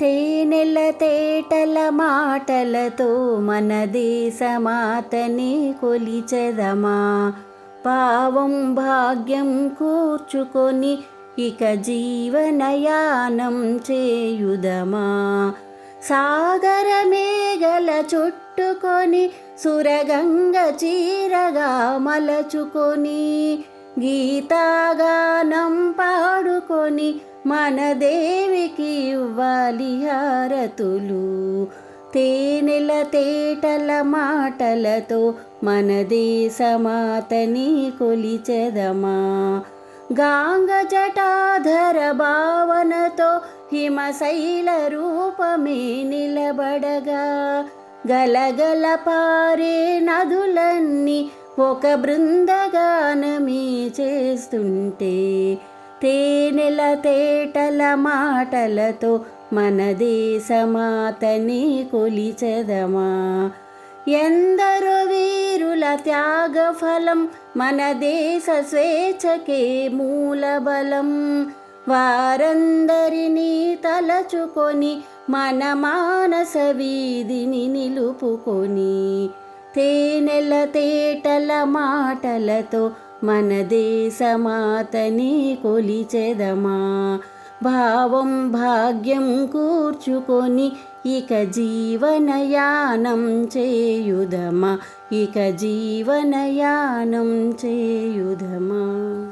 తేనెల తేటల మాటలతో మన దేశమాతని కొలిచెదమా? పావం భాగ్యం కూర్చుకొని ఇక జీవనయానం చేయుదమా? సాగర మేఘల చుట్టుకొని సురగంగ చీరగా మలచుకొని గీతాగానం పా పాడుకొని మన దేవికి ఇవ్వాలి హారతులు. తేనెల తేటల మాటలతో మన దేశమాతని కొలిచెదమా గాంగ జటాధర భావనతో హిమశైల రూపమే నిలబడగా. గలగల పారే నదులన్నీ ఒక బృందగానమే చేస్తుంటే తేనెల తేటల మాటలతో మన దేశమాతని కొలిచెదమా? ఎందరో వీరుల త్యాగ ఫలం మన దేశ స్వేచ్ఛకే మూలబలం. వారందరినీ తలచుకొని మన మానస వీధిని నిలుపుకొని తేనెల తేటల మాటలతో మన దేశమాతని కొలిచెదమా? భావం భాగ్యం కూర్చుకొని ఇక జీవనయానం చేయుదమా? ఇక జీవనయానం చేయుదమా?